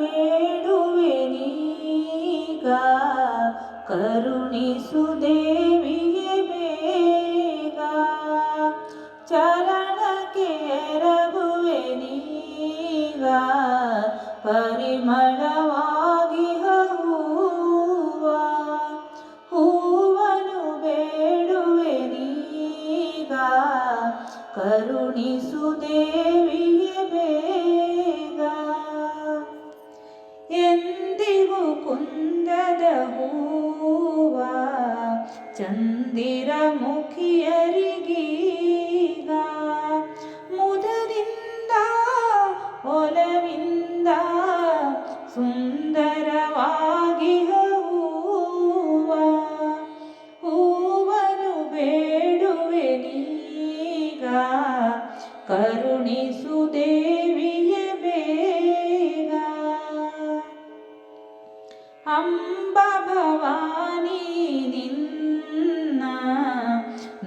ಬೇಡುವೆ ನೀಗ ಕರುಣಿಸು ದೇವಿಗೆ ಬೇಗ. ಚರಣಕ್ಕೆ ಎರಗುವೆ ನೀಗ ಪರಿಮಳವಾಗಿ ಹೂವ. ಹೂವನು ಬೇಡುವೆ ನೀಗ ಕರುಣಿಸು ದೇವಿಗೆ ಬೇಗ. ಚಂದಿರ ಮುಖಿಯರಿಗೀಗ ಮುದದಿಂದ ಒಲವಿಂದ ಸುಂದರವಾಗಿ ಹೂವ ಹೂವನು ಬೇಡುವೆ ನೀಗ ಕರುಣಿಸು ದೇವಿಯ ಬೇಗ. ಅಂಬ ಭವಾನಿ ನಿನ್ನ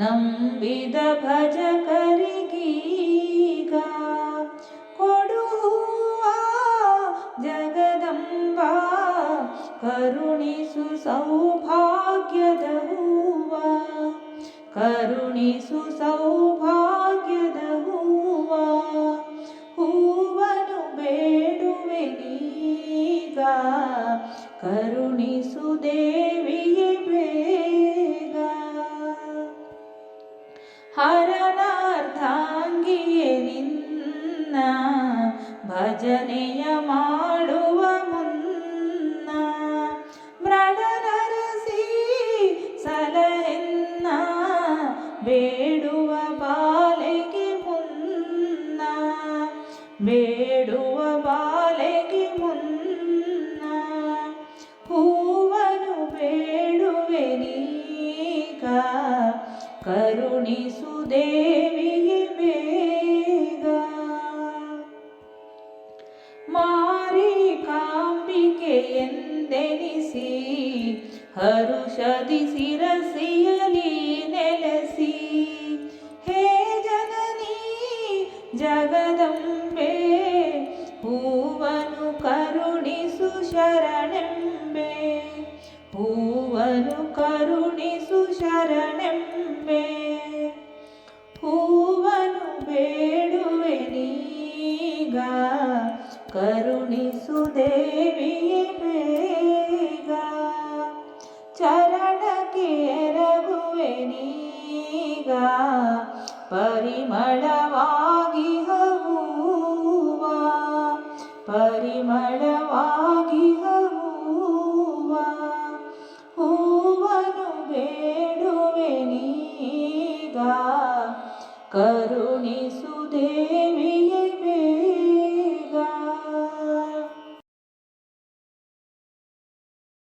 ನಂಬಿದ ಭಜಕರಿಗೀಗ ಕೊಡುವ ಜಗದಂಬ ಕರುಣಿಸು ಸೌಭಾಗ್ಯದ ಹೂವ ಕರುಣಿಸು ಸೌಭಾಗ್ಯದ ಹೂವ ಹೂವನು ಬೇಡುವೆ ನೀಗ ಕರುಣಿಸು ದೇವಿಗೆ ಹರನಾರ್ಧಾಂಗಿಯೇ ನಿನ್ನ ಭಜನೆಯ ಮಾಡುವ ಮುನ್ನ ಮೃಡನರಸಿ ಸಲಹೆನ್ನ ಬೇಡುವ ಬಾಲೆಗೆ ಮುನ್ನ ಬೇಡುವ ಬಾಲೆಗೆ ಮುನ್ನ ಹೂವನು ಬೇಡುವೆ ನೀಗ ಕರುಣಿಸು ದೇವಿಗೆ ಬೇಗ ಮಾರಿ ಕಾಂಬಿಕೆ ಎಂದೆನಿಸಿ ಹರುಷದಿ ಸಿರಸಿಯಲಿ ನೆಲೆಸಿ ಹೇ ಜನನಿ ಜಗದಂಬೆ ಹೂವನು ಕರುಣಿಸು ಶರಣೆಂಬೆ ಹೂವನು ಕರುಣಿಸು ಶರಣೆಂಬೆ ಬೇಡುವೆ ನೀಗ ಕರುಣಿಸು ದೇವಿಯೇ ಬೇಗ ಚರಣಕ್ಕೆ ಎರಗುವೆ ನೀಗ ಪರಿಮಳವಾಗಿ ಹೂವ ಪರಿಮಳವಾಗಿ ಹೂವ ಹೂವನು ಬೇಡುವೆ ನೀಗ ಕರುಣಿಸು ದೇವಿಗೆ